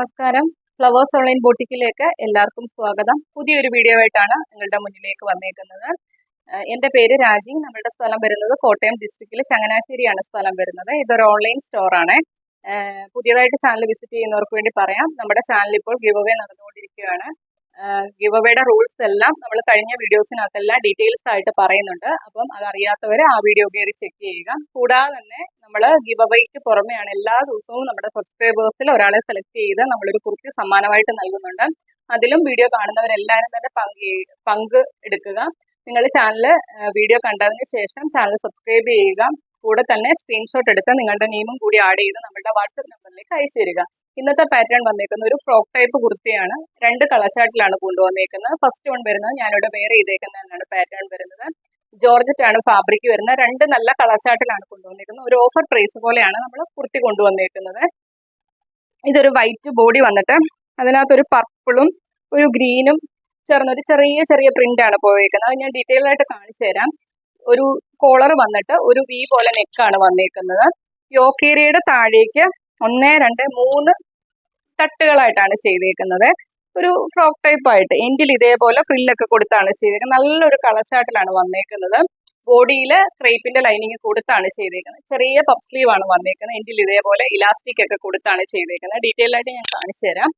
നമസ്കാരം. Flowers online ബോട്ടിക്കിലേക്ക് എല്ലാവർക്കും സ്വാഗതം. പുതിയൊരു വീഡിയോ ആയിട്ടാണ് നിങ്ങളുടെ മുന്നിലേക്ക് വന്നേക്കുന്നത്. എന്റെ പേര് രാജി. നമ്മളുടെ സ്ഥലം വരുന്നത് കോട്ടയം ഡിസ്ട്രിക്റ്റിൽ ചങ്ങനാശ്ശേരിയാണ് സ്ഥലം വരുന്നത്. ഇതൊരു ഓൺലൈൻ സ്റ്റോറാണ് പുതിയതായിട്ട് ചാനൽ വിസിറ്റ് ചെയ്യുന്നവർക്ക് വേണ്ടി പറയാം. നമ്മുടെ ചാനൽ ഇപ്പോൾ ഗിവ് അവേ നടന്നുകൊണ്ടിരിക്കുകയാണ്. ഗിവ് അവയുടെ റൂൾസ് എല്ലാം നമ്മൾ കഴിഞ്ഞ വീഡിയോസിനകത്തെല്ലാം ഡീറ്റെയിൽസ് ആയിട്ട് പറയുന്നുണ്ട്. അപ്പം അതറിയാത്തവർ ആ വീഡിയോ കയറി ചെക്ക് ചെയ്യുക. കൂടാതെ തന്നെ നമ്മൾ ഗിവ് അവയ്ക്ക് പുറമെയാണ് എല്ലാ ദിവസവും നമ്മുടെ സബ്സ്ക്രൈബേഴ്സിൽ ഒരാളെ സെലക്ട് ചെയ്ത് നമ്മളൊരു കുർത്തി സമ്മാനമായിട്ട് നൽകുന്നുണ്ട്. അതിലും വീഡിയോ കാണുന്നവരെല്ലാവരും തന്നെ പങ്ക് പങ്ക് എടുക്കുക. നിങ്ങൾ ചാനൽ വീഡിയോ കണ്ടതിന് ശേഷം ചാനൽ സബ്സ്ക്രൈബ് ചെയ്യുക. കൂടെ തന്നെ സ്ക്രീൻഷോട്ട് എടുത്ത് നിങ്ങളുടെ നെയിമും കൂടി ആഡ് ചെയ്ത് നമ്മളുടെ വാട്സപ്പ് നമ്പറിലേക്ക് അയച്ചു തരിക. ഇന്നത്തെ പാറ്റേൺ വന്നേക്കുന്ന ഒരു ഫ്രോക്ക് ടൈപ്പ് കുർത്തിയാണ്. രണ്ട് കളർ ചാർട്ടിലാണ് കൊണ്ടുവന്നേക്കുന്നത്. ഫസ്റ്റ് വൺ വരുന്നത് ഞാനിവിടെ വെയർ എന്നാണ് പാറ്റേൺ വരുന്നത്. ജോർജറ്റ് ആണ് ഫാബ്രിക് വരുന്നത്. രണ്ട് നല്ല കളർ ചാർട്ടിലാണ് കൊണ്ടുവന്നേക്കുന്നത്. ഒരു ഓഫർ പ്രൈസ് പോലെയാണ് നമ്മൾ കുർത്തി കൊണ്ടുവന്നേക്കുന്നത്. ഇതൊരു വൈറ്റ് ബോഡി വന്നിട്ട് അതിനകത്തൊരു പർപ്പിളും ഒരു ഗ്രീനും ചേർന്നൊരു ചെറിയ ചെറിയ പ്രിന്റ് ആണ് പോയേക്കുന്നത്. ഞാൻ ഡീറ്റെയിൽ ആയിട്ട് കാണിച്ചു തരാം. ഒരു കോളർ വന്നിട്ട് ഒരു വി പോലെ നെക്കാണ് വന്നേക്കുന്നത്. യോക്കേരിയുടെ താഴേക്ക് ഒന്ന് രണ്ട് മൂന്ന് തട്ടുകളായിട്ടാണ് ചെയ്തേക്കുന്നത്. ഒരു ഫ്രോക്ക് ടൈപ്പ് ആയിട്ട് എൻഡിൽ ഇതേപോലെ ഫ്രില്ലൊക്കെ കൊടുത്താണ് ചെയ്തേക്കുന്നത് നല്ലൊരു കളച്ചാട്ടിലാണ് വന്നേക്കുന്നത്. ബോഡിയിൽ ക്രേപ്പിന്റെ ലൈനിങ് കൊടുത്താണ് ചെയ്തേക്കുന്നത്. ചെറിയ പഫ് സ്ലീവ് ആണ് വന്നേക്കുന്നത്. എൻഡിൽ ഇതേപോലെ ഇലാസ്റ്റിക് ഒക്കെ കൊടുത്താണ് ചെയ്തേക്കുന്നത്. ഡീറ്റെയിൽ ആയിട്ട് ഞാൻ കാണിച്ചു തരാം.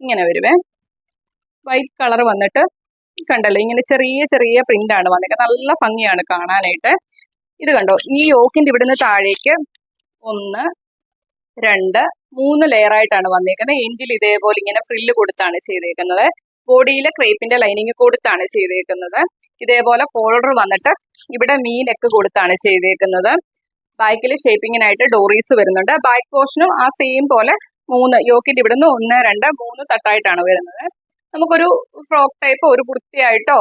ഇങ്ങനെ വരുവേ. വൈറ്റ് കളർ വന്നിട്ട് കണ്ടല്ലോ ഇങ്ങനെ ചെറിയ ചെറിയ പ്രിന്റ് ആണ് വന്നേക്കുന്നത് നല്ല ഭംഗിയാണ് കാണാനായിട്ട്. ഇത് കണ്ടോ ഈ യോക്കിന്റെ ഇവിടുന്ന് താഴേക്ക് ഒന്ന് രണ്ട് മൂന്ന് ലെയർ ആയിട്ടാണ് വന്നേക്കുന്നത്. എൻഡിൽ ഇതേപോലെ ഇങ്ങനെ ഫ്രില്ല് കൊടുത്താണ് ചെയ്തേക്കുന്നത്. ബോഡിയിലെ ക്രേപ്പിന്റെ ലൈനിങ് കൊടുത്താണ് ചെയ്തേക്കുന്നത്. ഇതേപോലെ കോളർ വന്നിട്ട് ഇവിടെ മീനൊക്കെ കൊടുത്താണ് ചെയ്തേക്കുന്നത്. ബാക്കിൽ ഷേപ്പിങ്ങിനായിട്ട് ഡോറീസ് വരുന്നുണ്ട്. ബാക്ക് പോർഷനും ആ സെയിം പോലെ മൂന്ന് യോക്കിന്റെ ഇവിടുന്ന് ഒന്ന് രണ്ട് മൂന്ന് തട്ടായിട്ടാണ് വരുന്നത്. നമുക്കൊരു ഫ്രോക്ക് ടൈപ്പ് ഒരു കുർത്തിയായിട്ടോ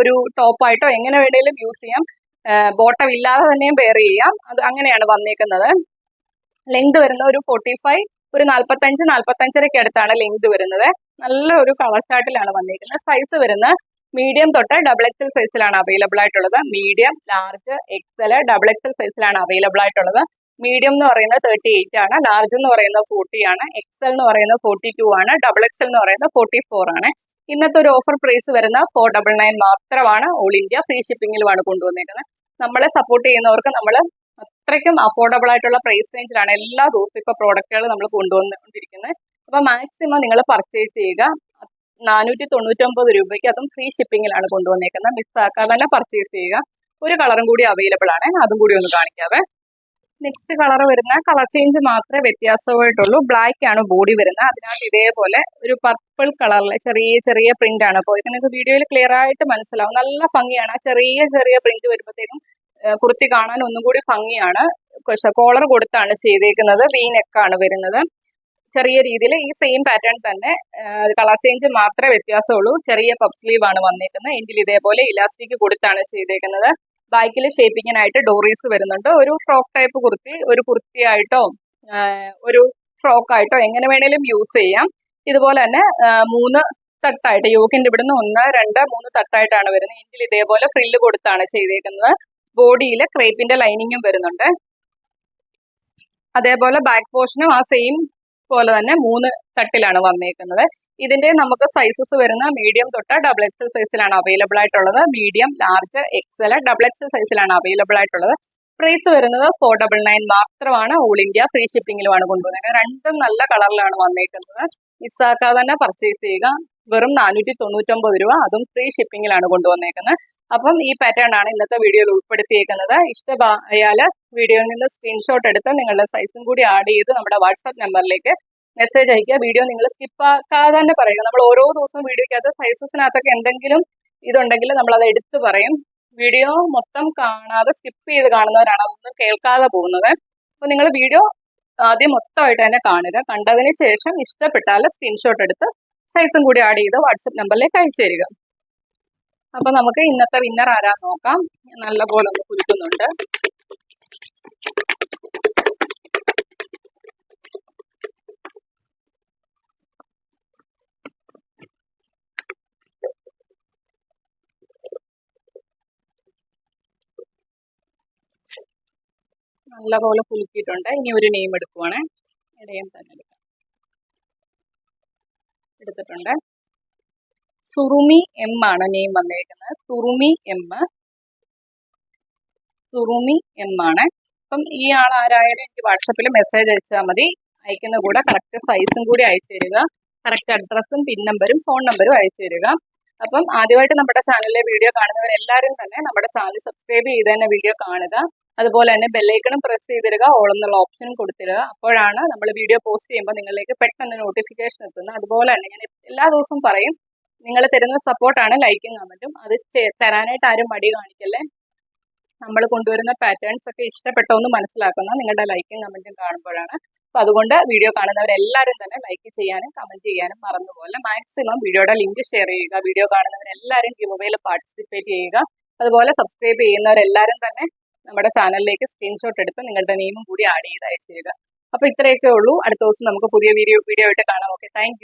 ഒരു ടോപ്പായിട്ടോ എങ്ങനെ വേണേലും യൂസ് ചെയ്യാം. ബോട്ടം ഇല്ലാതെ തന്നെയും വെയർ ചെയ്യാം. അത് അങ്ങനെയാണ് വന്നേക്കുന്നത്. ലെങ്ത് വരുന്ന ഒരു ഫോർട്ടി ഫൈവ് ഒരു നാൽപ്പത്തഞ്ച് നാൽപ്പത്തഞ്ചരയ്ക്ക് അടുത്താണ് ലെങ്ത് വരുന്നത്. നല്ല ഒരു കളർ ചാർട്ടിലാണ് വന്നിരിക്കുന്നത്. സൈസ് വരുന്ന മീഡിയം തൊട്ട് ഡബിൾ എക്സൽ സൈസിലാണ് അവൈലബിൾ ആയിട്ടുള്ളത്. Medium large XL double XL സൈസിലാണ് അവൈലബിൾ ആയിട്ടുള്ളത്. മീഡിയം എന്ന് പറയുന്നത് തേർട്ടി എയ്റ്റ് ആണ്. ലാർജ് എന്ന് പറയുന്നത് ഫോർട്ടി ആണ്. എക്സൽ എന്ന് പറയുന്നത് ഫോർട്ടി ടു ആണ് ഡബിൾ എക്സൽ എന്ന് പറയുന്നത് ഫോർട്ടി ഫോർ ആണ്. ഇന്നത്തെ ഒരു ഓഫർ പ്രൈസ് വരുന്ന ഫോർ ഡബിൾ നയൻ മാത്രമാണ് ഓൾ ഇന്ത്യ ഫ്രീ ഷിപ്പിംഗിലുമാണ് കൊണ്ടുവന്നിരിക്കുന്നത്. നമ്മളെ സപ്പോർട്ട് ചെയ്യുന്നവർക്ക് നമ്മൾ അത്രയ്ക്കും അഫോർഡബിൾ ആയിട്ടുള്ള പ്രൈസ് റേഞ്ചിലാണ് എല്ലാ ദിവസവും ഇപ്പൊ പ്രോഡക്റ്റുകൾ നമ്മൾ കൊണ്ടുവന്നുകൊണ്ടിരിക്കുന്നത് അപ്പൊ മാക്സിമം നിങ്ങൾ പർച്ചേസ് ചെയ്യുക. നാനൂറ്റി തൊണ്ണൂറ്റൊമ്പത് രൂപയ്ക്ക് അതും ഫ്രീ ഷിപ്പിംഗിലാണ് കൊണ്ടുവന്നേക്കുന്നത് മിസ്സാക്കാതെ തന്നെ പർച്ചേസ് ചെയ്യുക. ഒരു കളറും കൂടി അവൈലബിൾ ആണ്. അതും കൂടി ഒന്ന് കാണിക്കാവേ. നെക്സ്റ്റ് കളർ വരുന്ന കളർ ചേഞ്ച് മാത്രമേ വ്യത്യാസമായിട്ടുള്ളൂ. ബ്ലാക്ക് ആണ് ബോഡി വരുന്നത് അതിനകത്ത് ഇതേപോലെ ഒരു പർപ്പിൾ കളറിലെ ചെറിയ ചെറിയ പ്രിന്റ് ആണ്. അപ്പോൾ നിങ്ങൾക്ക് വീഡിയോയിൽ ക്ലിയർ ആയിട്ട് മനസ്സിലാവും. നല്ല ഭംഗിയാണ്. ചെറിയ ചെറിയ പ്രിന്റ് വരുമ്പോഴത്തേക്കും കുർത്തി കാണാൻ ഒന്നും കൂടി ഭംഗിയാണ്. കോളർ കൊടുത്താണ് ചെയ്തേക്കുന്നത്. വി നെക്കാണ് വരുന്നത്. ചെറിയ രീതിയിൽ ഈ സെയിം പാറ്റേൺ തന്നെ കളർ ചേഞ്ച് മാത്രമേ വ്യത്യാസമുള്ളൂ. ചെറിയ പപ് സ്ലീവ് ആണ് വന്നേക്കുന്നത്. എങ്കിൽ ഇതേപോലെ ഇലാസ്റ്റിക് കൊടുത്താണ് ചെയ്തേക്കുന്നത്. ബാക്കിൽ ഷേപ്പിങ്ങിനായിട്ട് ഡോറീസ് വരുന്നുണ്ട്. ഒരു ഫ്രോക്ക് ടൈപ്പ് കുർത്തി ഒരു കുർത്തിയായിട്ടോ ഒരു ഫ്രോക്ക് ആയിട്ടോ എങ്ങനെ വേണേലും യൂസ് ചെയ്യാം. ഇതുപോലെ തന്നെ മൂന്ന് തട്ടായിട്ട് യോക്കിന്റെ ഇവിടുന്ന് ഒന്ന് രണ്ട് മൂന്ന് തട്ടായിട്ടാണ് വരുന്നത്. എങ്കിൽ ഇതേപോലെ ഫ്രില്ല് കൊടുത്താണ് ചെയ്തേക്കുന്നത്. ബോഡിയിൽ ക്രേപ്പിന്റെ ലൈനിങ്ങും വരുന്നുണ്ട്. അതേപോലെ ബാക്ക് പോർഷനും ആ സെയിം പോലെ തന്നെ മൂന്ന് തട്ടിലാണ് വന്നേക്കുന്നത്. ഇതിന്റെ നമുക്ക് സൈസസ് വരുന്ന മീഡിയം തൊട്ട് ഡബിൾ എക്സൽ സൈസിലാണ് അവൈലബിൾ ആയിട്ടുള്ളത്. Medium large XL double XL സൈസിലാണ് അവൈലബിൾ ആയിട്ടുള്ളത്. പ്രൈസ് വരുന്നത് ഫോർ ഡബിൾ നയൻ മാത്രമാണ്. ഓൾ ഇന്ത്യ ഫ്രീ ഷിപ്പിംഗിലുമാണ് കൊണ്ടുവന്നത് രണ്ടും നല്ല കളറിലാണ് വന്നേക്കുന്നത്. മിസ്സാക്കാതെ തന്നെ പർച്ചേസ് ചെയ്യുക. വെറും നാനൂറ്റി തൊണ്ണൂറ്റൊമ്പത് രൂപ. അതും ഫ്രീ ഷിപ്പിംഗിലാണ് കൊണ്ടുവന്നേക്കുന്നത്. അപ്പം ഈ പാറ്റേൺ ആണ് ഇന്നത്തെ വീഡിയോയിൽ ഉൾപ്പെടുത്തിയേക്കുന്നത്. ഇഷ്ടമായാൽ വീഡിയോയിൽ നിന്ന് സ്ക്രീൻഷോട്ട് എടുത്ത് നിങ്ങളുടെ സൈസും കൂടി ആഡ് ചെയ്ത് നമ്മുടെ വാട്സാപ്പ് നമ്പറിലേക്ക് മെസ്സേജ് അയക്കുക. വീഡിയോ നിങ്ങൾ സ്കിപ്പ് ആക്കാതെ തന്നെ പറയുക നമ്മൾ ഓരോ ദിവസവും വീഡിയോയ്ക്കകത്ത് സൈസസിനകത്തൊക്കെ എന്തെങ്കിലും ഇതുണ്ടെങ്കിൽ നമ്മൾ അത് എടുത്തു പറയും. വീഡിയോ മൊത്തം കാണാതെ സ്കിപ്പ് ചെയ്ത് കാണുന്നവരാണ്. അതൊന്നും കേൾക്കാതെ പോകുന്നത്. അപ്പോൾ നിങ്ങൾ വീഡിയോ ആദ്യം മൊത്തമായിട്ട് തന്നെ കാണുക. കണ്ടതിന് ശേഷം ഇഷ്ടപ്പെട്ടാൽ സ്ക്രീൻഷോട്ട് എടുത്ത് സൈസും കൂടി ആഡ് ചെയ്ത് വാട്സപ്പ് നമ്പറിലേക്ക് അയച്ചു തരിക. അപ്പൊ നമുക്ക് ഇന്നത്തെ വിന്നർ ആരാ നോക്കാം. നല്ല പോലെ ഒന്ന് കുലുക്കുന്നുണ്ട്. നല്ലപോലെ കുലുക്കിയിട്ടുണ്ട്. ഇനി ഒരു നെയിം എടുക്കുവാണ്. ഇടയം തന്നെ എടുക്കാം. എടുത്തിട്ടുണ്ട്. സുറുമി എം ആണ് നെയിം വന്നേക്കുന്നത്. സുറുമി എം. സുറുമി എം ആണ്. അപ്പം ഈ ആൾ ആരായാലും എനിക്ക് വാട്സപ്പിൽ മെസ്സേജ് അയച്ചാൽ മതി. അയക്കുന്ന കൂടെ കറക്റ്റ് സൈസും കൂടി അയച്ചു തരിക. കറക്റ്റ് അഡ്രസ്സും പിൻ നമ്പരും ഫോൺ നമ്പരും അയച്ചു തരിക. അപ്പം ആദ്യമായിട്ട് നമ്മുടെ ചാനലിലെ വീഡിയോ കാണുന്നവരെല്ലാവരും തന്നെ നമ്മുടെ ചാനൽ സബ്സ്ക്രൈബ് ചെയ്ത് തന്നെ വീഡിയോ കാണുക. അതുപോലെ തന്നെ ബെല്ലൈക്കണും പ്രസ് ചെയ്തിടുക ഓൾ എന്നുള്ള ഓപ്ഷനും കൊടുത്തിടുക. അപ്പോഴാണ് നമ്മൾ വീഡിയോ പോസ്റ്റ് ചെയ്യുമ്പോൾ നിങ്ങളിലേക്ക് പെട്ടെന്ന് നോട്ടിഫിക്കേഷൻ എത്തുന്നത്. അതുപോലെ തന്നെ ഞാൻ എല്ലാ ദിവസവും പറയും നിങ്ങൾ തരുന്ന സപ്പോർട്ടാണ് ലൈക്കും കമന്റും അത് തരാനായിട്ട് ആരും മടി കാണിക്കല്ലേ? നമ്മൾ കൊണ്ടുവരുന്ന പാറ്റേൺസ് ഒക്കെ ഇഷ്ടപ്പെട്ടോന്ന് മനസ്സിലാക്കുന്ന നിങ്ങളുടെ ലൈക്കും കമന്റും കാണുമ്പോഴാണ്. അപ്പൊ അതുകൊണ്ട് വീഡിയോ കാണുന്നവരെല്ലാവരും തന്നെ ലൈക്ക് ചെയ്യാനും കമന്റ് ചെയ്യാനും മറന്നുപോലെ മാക്സിമം വീഡിയോയുടെ ലിങ്ക് ഷെയർ ചെയ്യുക. വീഡിയോ കാണുന്നവരെല്ലാവരും ഗിവ് പാർട്ടിസിപ്പേറ്റ് ചെയ്യുക. അതുപോലെ സബ്സ്ക്രൈബ് ചെയ്യുന്നവരെല്ലാവരും തന്നെ നമ്മുടെ ചാനലിലേക്ക് സ്ക്രീൻഷോട്ട് എടുത്ത് നിങ്ങളുടെ നെയിമും കൂടി ആഡ് ചെയ്ത് അയച്ചു തരിക. അപ്പൊ ഇത്രയൊക്കെ ഉള്ളൂ. അടുത്ത ദിവസം നമുക്ക് പുതിയ വീഡിയോ വീഡിയോ ആയിട്ട് കാണാം. Okay thank